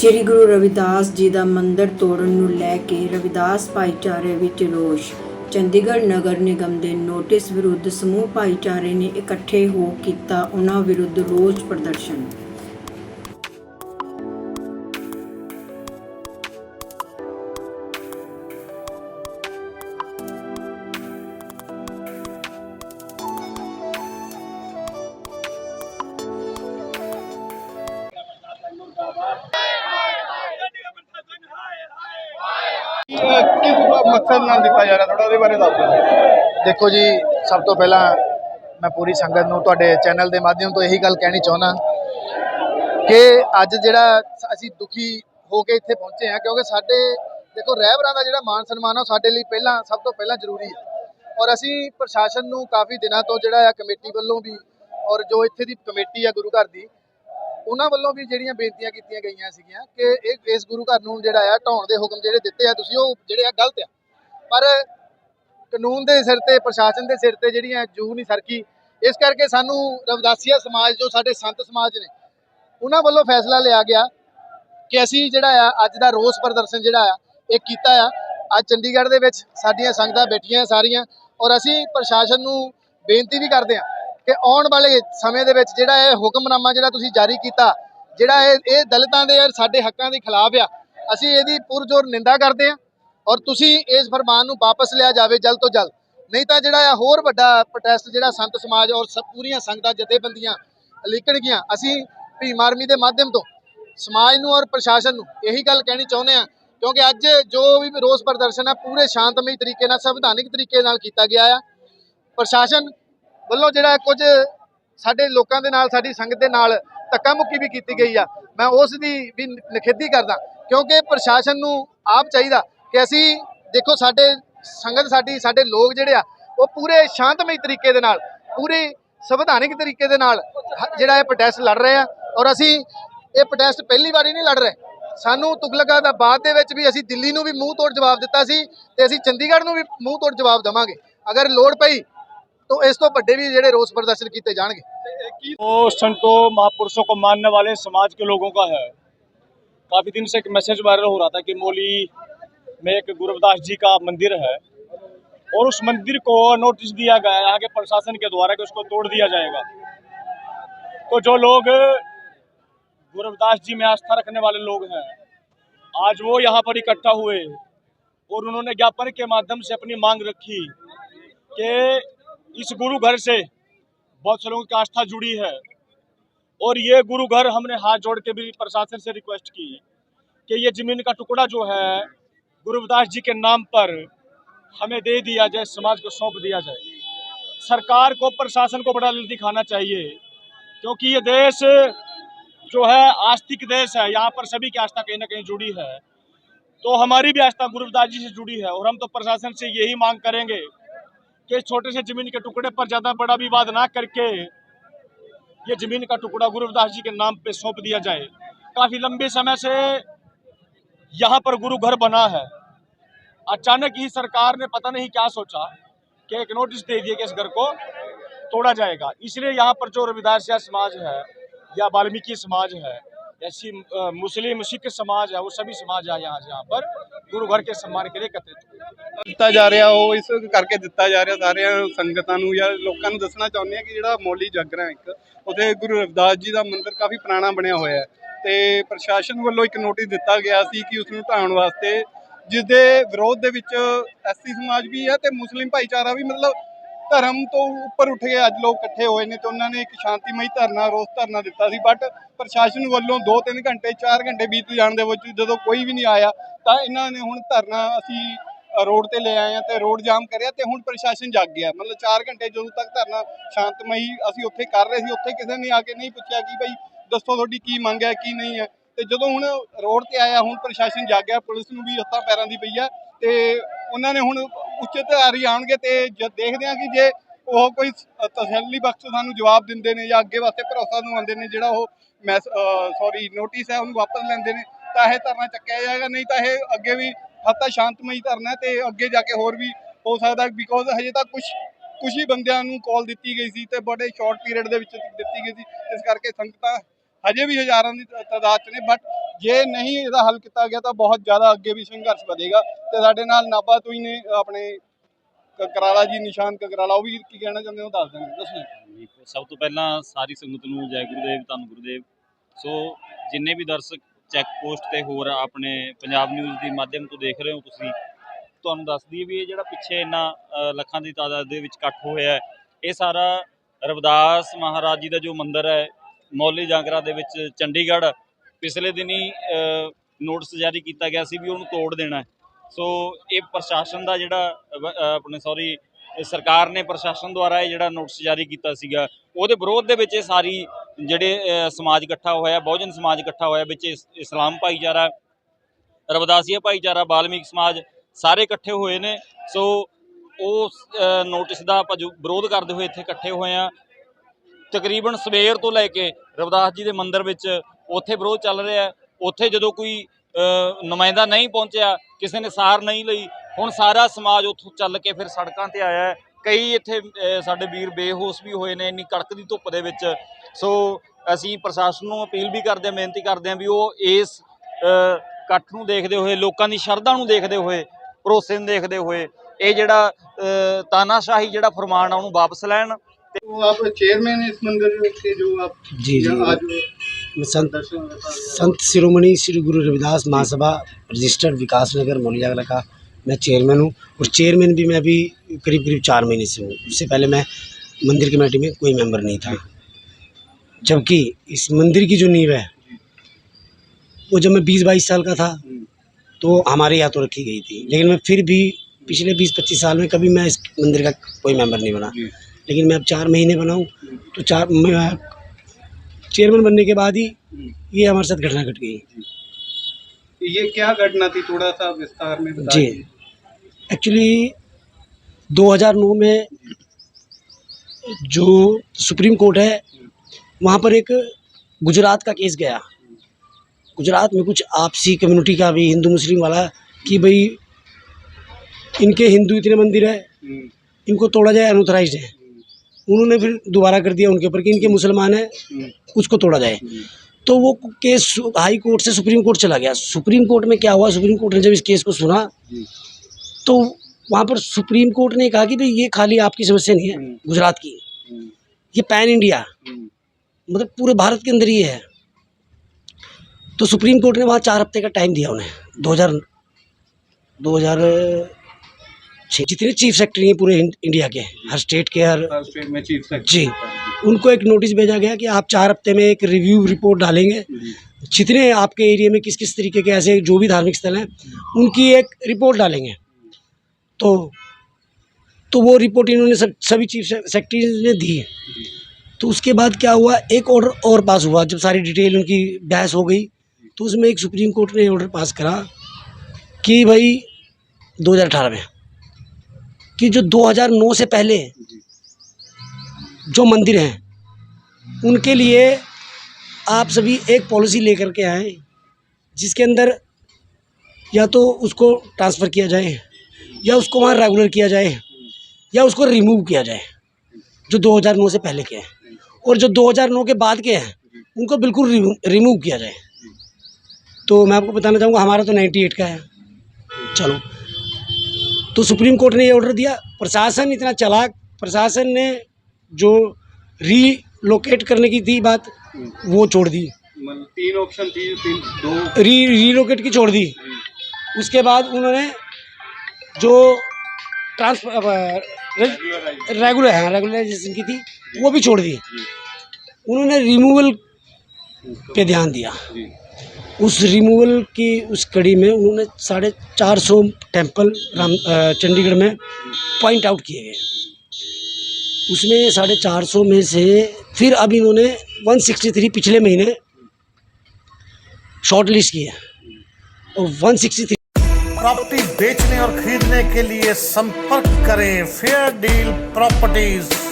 ਸ੍ਰੀ ਗੁਰੂ ਰਵਿਦਾਸ ਜੀ ਦਾ ਮੰਦਿਰ ਤੋੜਨ ਨੂੰ ਲੈ ਕੇ ਰਵਿਦਾਸ ਭਾਈਚਾਰੇ ਵਿੱਚ ਰੋਸ਼। ਚੰਡੀਗੜ੍ਹ ਨਗਰ ਨਿਗਮ ਦੇ ਨੋਟਿਸ ਵਿਰੁੱਧ ਸਮੂਹ ਭਾਈਚਾਰੇ ਨੇ ਇਕੱਠੇ ਹੋ ਕੀਤਾ ਉਹਨਾਂ ਵਿਰੁੱਧ ਰੋਸ ਪ੍ਰਦਰਸ਼ਨ। ਕਿਸ ਮਕਸਦ ਨਾਲ ਦਿੱਤਾ ਜਾ ਰਿਹਾ? ਥੋੜਾ ਉਹਦੇ ਬਾਰੇ ਦੱਸ ਦਿਓ। ਦੇਖੋ ਜੀ, ਸਭ ਤੋਂ ਪਹਿਲਾਂ ਮੈਂ ਪੂਰੀ ਸੰਗਤ ਨੂੰ ਤੁਹਾਡੇ ਚੈਨਲ ਦੇ ਮਾਧਿਅਮ ਤੋਂ ਇਹੀ ਗੱਲ ਕਹਿਣੀ ਚਾਹੁੰਦਾ ਕਿ ਅੱਜ ਜਿਹੜਾ ਅਸੀਂ ਦੁਖੀ ਹੋ ਕੇ ਇੱਥੇ ਪਹੁੰਚੇ ਹਾਂ, ਕਿਉਂਕਿ ਸਾਡੇ, ਦੇਖੋ, ਰਹਿਬਰਾਂ ਦਾ ਜਿਹੜਾ ਮਾਨ ਸਨਮਾਨ ਆ ਉਹ ਸਾਡੇ ਲਈ ਪਹਿਲਾਂ, ਸਭ ਤੋਂ ਪਹਿਲਾਂ ਜ਼ਰੂਰੀ ਹੈ ਔਰ ਅਸੀਂ ਪ੍ਰਸ਼ਾਸਨ ਨੂੰ ਕਾਫੀ ਦਿਨਾਂ ਤੋਂ ਜਿਹੜਾ ਆ ਕਮੇਟੀ ਵੱਲੋਂ ਵੀ, ਔਰ ਜੋ ਇੱਥੇ ਦੀ ਕਮੇਟੀ ਆ ਗੁਰੂ ਘਰ ਦੀ ਉਹਨਾਂ ਵੱਲੋਂ ਵੀ ਜਿਹੜੀਆਂ ਬੇਨਤੀਆਂ ਕੀਤੀਆਂ ਗਈਆਂ ਸੀਗੀਆਂ ਕਿ ਇਹ ਇਸ ਗੁਰੂ ਘਰ ਨੂੰ ਜਿਹੜਾ ਆ ਢਾਉਣ ਦੇ ਹੁਕਮ ਜਿਹੜੇ ਦਿੱਤੇ ਆ, ਤੁਸੀਂ ਉਹ ਜਿਹੜੇ ਆ ਗਲਤ ਆ। ਪਰ ਕਾਨੂੰਨ ਦੇ ਸਿਰ ਤੇ, ਪ੍ਰਸ਼ਾਸਨ ਦੇ ਸਿਰ ਤੇ ਜਿਹੜੀਆਂ ਜੂ ਨਹੀਂ ਸਰਕੀ, ਇਸ ਕਰਕੇ ਸਾਨੂੰ ਰਵਦਾਸੀਆ ਸਮਾਜ, ਜੋ ਸਾਡੇ ਸੰਤ ਸਮਾਜ ਨੇ, ਉਹਨਾਂ ਵੱਲੋਂ ਫੈਸਲਾ ਲਿਆ ਗਿਆ ਕਿ ਅਸੀਂ ਜਿਹੜਾ ਆ, ਅੱਜ ਦਾ ਰੋਸ ਪ੍ਰਦਰਸ਼ਨ ਜਿਹੜਾ ਆ, ਇਹ ਕੀਤਾ ਆ। ਅੱਜ ਚੰਡੀਗੜ੍ਹ ਦੇ ਵਿੱਚ ਸਾਡੀਆਂ ਸੰਗਤਾਂ ਬੈਠੀਆਂ ਸਾਰੀਆਂ ਔਰ ਅਸੀਂ ਪ੍ਰਸ਼ਾਸਨ ਨੂੰ ਬੇਨਤੀ ਵੀ ਕਰਦੇ ਆ ਕਿ ਆਉਣ ਵਾਲੇ ਸਮੇਂ ਦੇ ਵਿੱਚ ਜਿਹੜਾ ਇਹ ਹੁਕਮਨਾਮਾ ਜਿਹੜਾ ਤੁਸੀਂ ਜਾਰੀ ਕੀਤਾ, ਜਿਹੜਾ ਇਹ ਇਹ ਦਲਿਤਾਂ ਦੇ ਔਰ ਸਾਡੇ ਹੱਕਾਂ ਦੇ ਖਿਲਾਫ ਆ, ਅਸੀਂ ਇਹਦੀ ਪੁਰਜੋਰ ਨਿੰਦਾ ਕਰਦੇ ਆ ਔਰ ਤੁਸੀਂ ਇਸ ਫਰਮਾਨ ਨੂੰ ਵਾਪਸ ਲਿਆ ਜਾਵੇ ਜਲਦ ਤੋਂ ਜਲਦ। ਨਹੀਂ ਤਾਂ ਜਿਹੜਾ ਆ ਹੋਰ ਵੱਡਾ ਪ੍ਰੋਟੈਸਟ ਜਿਹੜਾ ਸੰਤ ਸਮਾਜ ਔਰ ਸਭ ਪੂਰੀਆਂ ਸੰਗਤਾਂ ਜਥੇਬੰਦੀਆਂ ਲਿਖਣਗੀਆਂ ਅਸੀਂ ਭੀਮ ਆਰਮੀ ਦੇ ਮਾਧਿਅਮ ਤੋਂ ਸਮਾਜ ਨੂੰ ਔਰ ਪ੍ਰਸ਼ਾਸਨ ਨੂੰ ਇਹੀ ਗੱਲ ਕਹਿਣੀ ਚਾਹੁੰਦੇ ਆ ਕਿਉਂਕਿ ਅੱਜ ਜੋ ਵੀ ਰੋਸ ਪ੍ਰਦਰਸ਼ਨ ਹੈ ਪੂਰੇ ਸ਼ਾਂਤਮਈ ਤਰੀਕੇ ਨਾਲ, ਸੰਵਿਧਾਨਿਕ ਤਰੀਕੇ ਨਾਲ ਕੀਤਾ ਗਿਆ ਆ। ਪ੍ਰਸ਼ਾਸਨ ਵੱਲੋਂ ਜਿਹੜਾ ਕੁਝ ਸਾਡੇ ਲੋਕਾਂ ਦੇ ਨਾਲ, ਸਾਡੀ ਸੰਗਤ ਦੇ ਨਾਲ ਧੱਕਾ ਮੁੱਕੀ ਵੀ ਕੀਤੀ ਗਈ ਆ। ਮੈਂ ਉਸ ਦੀ ਵੀ ਨਿਖੇਧੀ ਕਰਦਾ, ਕਿਉਂਕਿ ਪ੍ਰਸ਼ਾਸਨ ਨੂੰ ਆਪ ਚਾਹੀਦਾ ਕਿ ਅਸੀਂ ਦੇਖੋ ਸਾਡੇ ਸੰਗਤ ਸਾਡੀ, ਸਾਡੇ ਲੋਕ ਜਿਹੜੇ ਆ, ਉਹ ਪੂਰੇ ਸ਼ਾਂਤਮਈ ਤਰੀਕੇ ਦੇ ਨਾਲ, ਪੂਰੇ ਸੰਵਿਧਾਨਿਕ ਤਰੀਕੇ ਦੇ ਨਾਲ ਜਿਹੜਾ ਇਹ ਪ੍ਰੋਟੈਸਟ ਲੜ ਰਹੇ ਆ। ਔਰ ਅਸੀਂ ਇਹ ਪ੍ਰੋਟੈਸਟ ਪਹਿਲੀ ਵਾਰੀ ਨਹੀਂ ਲੜ ਰਹੇ। ਸਾਨੂੰ ਤੁਗਲਕਾਂ ਦਾ ਬਾਅਦ ਦੇ ਵਿੱਚ ਵੀ ਅਸੀਂ ਦਿੱਲੀ ਨੂੰ ਵੀ ਮੂੰਹ ਤੋੜ ਜਵਾਬ ਦਿੱਤਾ ਸੀ ਤੇ ਅਸੀਂ ਚੰਡੀਗੜ੍ਹ ਨੂੰ ਵੀ ਮੂੰਹ ਤੋੜ ਜਵਾਬ ਦੇਵਾਂਗੇ। ਅਗਰ ਲੋੜ ਪਈ तो इस तो बड़े भी जो रोस प्रदर्शन किए जाएँगे तो संतों तो महापुरुषों को मानने वाले समाज के लोगों का है। काफ़ी दिन से एक मैसेज वायरल हो रहा था कि मोली में एक गुरुदास जी का मंदिर है और उस मंदिर को नोटिस दिया गया है। आगे प्रशासन के द्वारा कि उसको तोड़ दिया जाएगा। तो जो लोग गुरुदास जी में आस्था रखने वाले लोग हैं, आज वो यहाँ पर इकट्ठा हुए और उन्होंने ज्ञापन के माध्यम से अपनी मांग रखी के इस गुरु घर से बहुत से लोगों की आस्था जुड़ी है। और ये गुरु घर हमने हाथ जोड़ के भी प्रशासन से रिक्वेस्ट की कि ये ज़मीन का टुकड़ा जो है गुरुदास जी के नाम पर हमें दे दिया जाए, समाज को सौंप दिया जाए। सरकार को, प्रशासन को बड़ा दिखाना चाहिए, क्योंकि ये देश जो है, आस्तिक देश है, यहाँ पर सभी की आस्था कहीं ना कहीं जुड़ी है। तो हमारी भी आस्था गुरुदास जी से जुड़ी है, और हम तो प्रशासन से यही मांग करेंगे कि छोटे से ज़मीन के टुकड़े पर ज़्यादा बड़ा विवाद ना करके ये ज़मीन का टुकड़ा गुरुदास जी के नाम पे सौंप दिया जाए। काफ़ी लंबे समय से यहाँ पर गुरु घर बना है। अचानक ही सरकार ने पता नहीं क्या सोचा कि एक नोटिस दे दिया कि इस घर को तोड़ा जाएगा। इसलिए यहाँ पर जो रविदासिया समाज है या वाल्मीकि समाज है ऐसी मुस्लिम, सिख समाज है, वो सभी समाज है यहाँ यहाँ पर। ਗੁਰੂ ਘਰ ਕੇ ਸਨਮਾਨ ਕੇ ਲਈ ਕਤਿਤ ਦਿੱਤਾ ਜਾ ਰਿਹਾ, ਉਹ ਇਸ ਕਰਕੇ ਦਿੱਤਾ ਜਾ ਰਿਹਾ, ਸਾਰਿਆਂ ਸੰਗਤਾਂ ਨੂੰ ਜਾਂ ਲੋਕਾਂ ਨੂੰ ਦੱਸਣਾ ਚਾਹੁੰਦੇ ਆ ਕਿ ਜਿਹੜਾ ਮੌਲੀ ਜਾਗਰਾ ਇੱਕ, ਉਥੇ ਗੁਰੂ ਰਵਿਦਾਸ ਜੀ ਦਾ ਮੰਦਿਰ ਕਾਫੀ ਪੁਰਾਣਾ ਬਣਿਆ ਹੋਇਆ ਹੈ ਤੇ ਪ੍ਰਸ਼ਾਸਨ ਵੱਲੋਂ ਇੱਕ ਨੋਟਿਸ ਦਿੱਤਾ ਗਿਆ ਸੀ ਕਿ ਉਸ ਨੂੰ ਢਾਉਣ ਵਾਸਤੇ ਜਿਸ ਦੇ ਵਿਰੋਧ ਦੇ ਵਿੱਚ ਐਸਸੀ ਸਮਾਜ ਵੀ ਹੈ ਤੇ ਮੁਸਲਿਮ ਭਾਈਚਾਰਾ ਵੀ ਮਤਲਬ ਧਰਮ ਤੋਂ ਉੱਪਰ ਉੱਠ ਕੇ ਅੱਜ ਲੋਕ ਇਕੱਠੇ ਹੋਏ ਨੇ ਤੇ ਉਹਨਾਂ ਨੇ ਇੱਕ ਸ਼ਾਂਤੀਮਈ ਧਰਨਾ, ਰੋਸ ਧਰਨਾ ਦਿੱਤਾ ਸੀ। ਬਟ ਪ੍ਰਸ਼ਾਸਨ ਵੱਲੋਂ 2-3 ਘੰਟੇ 4 ਘੰਟੇ ਬੀਤ ਜਾਣ ਦੇ ਵਿੱਚ ਜਦੋਂ ਕੋਈ ਵੀ ਨਹੀਂ ਆਇਆ, ਤਾਂ ਇਹਨਾਂ ਨੇ ਹੁਣ ਧਰਨਾ ਅਸੀਂ ਰੋਡ ਤੇ ਲੈ ਆਏ ਆ ਤੇ ਰੋਡ ਜਾਮ ਕਰਿਆ ਤੇ ਹੁਣ ਪ੍ਰਸ਼ਾਸਨ ਜਾਗ ਗਿਆ। ਮਤਲਬ 4 ਘੰਟੇ ਜਦੋਂ ਤੱਕ ਧਰਨਾ ਸ਼ਾਂਤਮਈ ਅਸੀਂ ਉੱਥੇ ਕਰ ਰਹੇ ਸੀ, ਉੱਥੇ ਕਿਸੇ ਨੇ ਆ ਕੇ ਨਹੀਂ ਪੁੱਛਿਆ ਕਿ ਭਾਈ ਦੱਸੋ ਤੁਹਾਡੀ ਕੀ ਮੰਗ ਹੈ, ਕੀ ਨਹੀਂ ਹੈ। ਤੇ ਜਦੋਂ ਹੁਣ ਰੋਡ ਤੇ ਆਇਆ, ਹੁਣ ਪ੍ਰਸ਼ਾਸਨ ਜਾਗ ਗਿਆ ਪੁਲਿਸ ਨੂੰ ਵੀ ਹੱਥਾਂ ਪੈਰਾਂ ਦੀ ਪਈ ਹੈ ਤੇ ਉਹਨਾਂ ਨੇ ਹੁਣ ਉੱਚ ਅਧਿਕਾਰੀ ਆਉਣਗੇ ਤੇ ਜਦ ਦੇਖਦੇ ਆ ਕਿ ਜੇ ਉਹ ਕੋਈ ਤਸੱਲੀ ਬਖਸ਼ ਸਾਨੂੰ ਜਵਾਬ ਦਿੰਦੇ ਨੇ ਜਾਂ ਅੱਗੇ ਵਾਸਤੇ ਭਰੋਸਾ ਦਿਵਾਉਂਦੇ ਨੇ, ਜਿਹੜਾ ਉਹ ਮੈਸ ਸੌਰੀ ਨੋਟਿਸ ਹੈ, ਉਹਨੂੰ ਵਾਪਸ ਲੈਂਦੇ ਨੇ, ਤਾਂ ਇਹ ਧਰਨਾ ਚੱਕਿਆ ਜਾਏਗਾ, ਨਹੀਂ ਤਾਂ ਇਹ ਅੱਗੇ ਵੀ ਹੱਤਾ ਸ਼ਾਂਤਮਈ ਧਰਨਾ ਹੈ ਤੇ ਅੱਗੇ ਜਾ ਕੇ ਹੋਰ ਵੀ ਹੋ ਸਕਦਾ ਬਿਕੋਜ਼ ਹਜੇ ਤੱਕ ਕੁਝ ਕੁਝ ਹੀ ਬੰਦਿਆਂ ਨੂੰ ਕਾਲ ਦਿੱਤੀ ਗਈ ਸੀ ਤੇ ਬੜੇ ਸ਼ਾਰਟ ਪੀਰੀਅਡ ਦੇ ਵਿੱਚ ਦਿੱਤੀ ਗਈ ਸੀ, ਇਸ ਕਰਕੇ ਸੰਗਤਾਂ ਹਜੇ ਵੀ ਹਜ਼ਾਰਾਂ ਦੀ ਤ- ਤਾਦਾਦ 'ਚ ਨੇ ਬਟ ਜੇ ਨਹੀਂ ਇਹਦਾ ਹੱਲ ਕੀਤਾ ਗਿਆ ਤਾਂ ਬਹੁਤ ਜ਼ਿਆਦਾ ਅੱਗੇ ਵੀ ਸੰਘਰਸ਼ ਵਧੇਗਾ ਤੇ ਸਾਡੇ ਨਾਲ ਨਾਭਾ ਤੋਂ ਹੀ ਨੇ, ਆਪਣੇ ਕਕਰਾਲਾ ਜੀ, ਨਿਸ਼ਾਨ ਕਕਰਾਲਾ ਉਹ ਵੀ ਕੀ ਕਹਿਣਾ ਚਾਹੁੰਦੇ ਹੋ ਦੱਸ ਦੇਣਗੇ, ਦੱਸੋ ਸਭ ਤੋਂ ਪਹਿਲਾਂ ਸਾਰੀ ਸੰਗਤ ਨੂੰ ਜੈ ਗੁਰੂਦੇਵ, ਧੰਨ ਗੁਰੂਦੇਵ। ਸੋ ਜਿੰਨੇ ਵੀ ਦਰਸ਼ਕ ਚੈੱਕ ਪੋਸਟ ਤੇ ਹੋਰ ਆਪਣੇ ਪੰਜਾਬ ਨਿਊਜ਼ ਦੀ ਮਾਧਿਅਮ ਤੋਂ ਦੇਖ ਰਹੇ ਹੋ ਤੁਸੀਂ, ਤੁਹਾਨੂੰ ਦੱਸ ਦਈਏ ਵੀ ਇਹ ਜਿਹੜਾ ਪਿੱਛੇ ਇੰਨਾ ਲੱਖਾਂ ਦੀ ਤਾਦਾਦ ਦੇ ਵਿੱਚ ਇਕੱਠ ਹੋਇਆ ਇਹ ਸਾਰਾ ਰਵਿਦਾਸ ਮਹਾਰਾਜ ਜੀ ਦਾ ਜੋ ਮੰਦਿਰ ਹੈ, ਮੌਲੀ ਜਾਂਗਰਾ ਦੇ ਵਿੱਚ ਚੰਡੀਗੜ੍ਹ ਪਿਛਲੇ ਦਿਨੀ ਨੋਟਿਸ ਜਾਰੀ ਕੀਤਾ ਗਿਆ ਸੀ ਵੀ ਉਹਨੂੰ ਤੋੜ ਦੇਣਾ ਸੋ ਇਹ ਪ੍ਰਸ਼ਾਸਨ ਦਾ ਜਿਹੜਾ ਆਪਣੇ ਸੌਰੀ ਸਰਕਾਰ ਨੇ ਪ੍ਰਸ਼ਾਸਨ ਦੁਆਰਾ ਇਹ ਜਿਹੜਾ ਨੋਟਿਸ ਜਾਰੀ ਕੀਤਾ ਸੀਗਾ, ਉਹਦੇ ਵਿਰੋਧ ਦੇ ਵਿੱਚ ਇਹ ਸਾਰੀ ਜਿਹੜੇ ਸਮਾਜ ਇਕੱਠਾ ਹੋਇਆ, ਬਹੁਜਨ ਸਮਾਜ ਇਕੱਠਾ ਹੋਇਆ, ਵਿੱਚ ਇਸਲਾਮ ਭਾਈਚਾਰਾ, ਰਵਦਾਸੀਆ ਭਾਈਚਾਰਾ, ਬਾਲਮੀਕ ਸਮਾਜ ਸਾਰੇ ਇਕੱਠੇ ਹੋਏ ਨੇ। ਸੋ ਉਸ ਨੋਟਿਸ ਦਾ ਆਪਾਂ ਜੋ ਵਿਰੋਧ ਕਰਦੇ ਹੋਏ ਇੱਥੇ ਇਕੱਠੇ ਹੋਏ ਆ ਤਕਰੀਬਨ ਸਵੇਰ ਤੋਂ ਲੈ ਕੇ ਰਵਿਦਾਸ ਜੀ ਦੇ ਮੰਦਿਰ ਵਿੱਚ ਉੱਥੇ ਵਿਰੋਧ ਚੱਲ ਰਿਹਾ ਹੈ ਉੱਥੇ ਜਦੋਂ ਕੋਈ ਅ, ਨੁਮਾਇੰਦਾ ਨਹੀਂ ਪਹੁੰਚਿਆ ਕਿਸੇ ਨੇ ਸਾਰ ਨਹੀਂ ਲਈ ਹੁਣ ਸਾਰਾ ਸਮਾਜ ਉੱਥੋਂ ਚੱਲ ਕੇ ਫਿਰ ਸੜਕਾਂ ਤੇ ਆਇਆ ਹੈ ਕਈ ਇੱਥੇ ਅ, ਸਾਡੇ ਵੀਰ ਬੇਹੋਸ਼ ਵੀ ਹੋਏ ਨੇ ਇੰਨੀ ਕੜਕਦੀ ਧੁੱਪ ਦੇ ਵਿੱਚ ਸੋ ਅਸੀਂ ਪ੍ਰਸ਼ਾਸਨ ਨੂੰ ਅਪੀਲ ਵੀ ਕਰਦੇ ਹਾਂ ਬੇਨਤੀ ਕਰਦੇ ਹਾਂ ਵੀ ਉਹ ਇਸ ਅ, ਇਕੱਠ ਨੂੰ ਦੇਖਦੇ ਹੋਏ ਲੋਕਾਂ ਦੀ ਸ਼ਰਧਾ ਨੂੰ ਦੇਖਦੇ ਹੋਏ ਭਰੋਸੇ ਨੂੰ ਦੇਖਦੇ ਹੋਏ ਇਹ ਜਿਹੜਾ ਅ, ਤਾਨਾਸ਼ਾਹੀ ਜਿਹੜਾ ਫਰਮਾਨ ਆ ਉਹਨੂੰ ਵਾਪਸ ਲੈਣ तो आप चेयरमैन हैं इस मंदिर के जो आप जी जी यहाँ आज मैं संत। संत शिरोमणि श्री गुरु रविदास महासभा रजिस्टर्ड विकास नगर मौलियागला का मैं चेयरमैन हूँ और चेयरमैन भी मैं अभी करीब करीब चार महीने से हूँ। उससे पहले मैं मंदिर कमेटी में कोई मेंबर नहीं था। जबकि इस मंदिर की जो नींव है वो जब मैं बीस बाईस साल का था तो हमारे यहाँ तो रखी गई थी। लेकिन मैं फिर भी पिछले बीस पच्चीस साल में कभी मैं इस मंदिर का कोई मेंबर नहीं बना। लेकिन मैं अब चार महीने बनाऊँ तो चार मैं चेयरमैन बनने के बाद ही ये हमारे साथ घटना घट गई। ये क्या घटना थी? थोड़ा सा विस्तार में बता जी। एक्चुअली 2009 में जो सुप्रीम कोर्ट है वहाँ पर एक गुजरात का केस गया। गुजरात में कुछ आपसी कम्युनिटी का भी हिंदू मुस्लिम वाला कि भाई इनके हिंदू इतने मंदिर है हम्म, इनको तोड़ा जाए अनऑथराइज है। उन्होंने फिर दोबारा कर दिया उनके ऊपर कि इनके मुसलमान हैं, उसको तोड़ा जाए। तो वो केस हाई कोर्ट से सुप्रीम कोर्ट चला गया। सुप्रीम कोर्ट में क्या हुआ? सुप्रीम कोर्ट ने जब इस केस को सुना तो वहाँ पर सुप्रीम कोर्ट ने कहा कि भाई, ये खाली आपकी समस्या नहीं है। गुजरात की। ये पैन इंडिया मतलब पूरे भारत के अंदर ही है। तो सुप्रीम कोर्ट ने वहाँ चार हफ़्ते का टाइम दिया उन्हें। दो हज़ार दो हज़ार जितने चीफ सेक्रेटरी हैं पूरे इंडिया के हर स्टेट के हर स्टेट में चीफ सेक्रेटरी जी। उनको एक नोटिस भेजा गया कि आप चार हफ़्ते में एक रिव्यू रिपोर्ट डालेंगे। जितने आपके एरिया में किस किस तरीके के ऐसे जो भी धार्मिक स्थल हैं उनकी एक रिपोर्ट डालेंगे। तो तो वो रिपोर्ट इन्होंने सब सभी चीफ सेक्रेटरी ने दी तो उसके बाद क्या हुआ एक ऑर्डर और पास हुआ। जब सारी डिटेल उनकी बहस हो गई तो उसमें एक सुप्रीम कोर्ट ने ऑर्डर पास करा कि भाई 2018 में। कि जो 2009 से पहले जो। मंदिर हैं उनके लिए आप सभी एक पॉलिसी लेकर के आए जिसके अंदर या तो उसको ट्रांसफ़र किया जाए या उसको वहाँ रेगुलर किया जाए या उसको रिमूव किया जाए जो 2009 से पहले के हैं। और जो 2009 के बाद के हैं उनको बिल्कुल रिमूव किया जाए। तो मैं आपको बताना चाहूँगा हमारा तो 98 का है। चलो। तो सुप्रीम कोर्ट ने ये ऑर्डर दिया। प्रशासन इतना चालाक प्रशासन ने जो रीलोकेट करने की थी बात वो छोड़ दी। मतलब तीन ऑप्शन थी तीन दो। री रीलोकेट की छोड़ दी। उसके बाद उन्होंने जो ट्रांसफ़र रेगुलर है रेगुलराइजेशन की थी वो भी छोड़ दी। उन्होंने रिमूवल पे ध्यान दिया। जी। उस रिमूवल की उस कड़ी में उन्होंने साढ़े चार सौ टेंपल राम चंडीगढ़ में पॉइंट आउट किए गए। उसमें साढ़े चार सौ में से फिर अब इन्होंने वन सिक्सटी थ्री पिछले महीने शॉर्ट लिस्ट किया और वन सिक्सटी थ्री प्रॉपर्टी बेचने और खरीदने के लिए संपर्क करें फेयर डील प्रॉपर्टीज़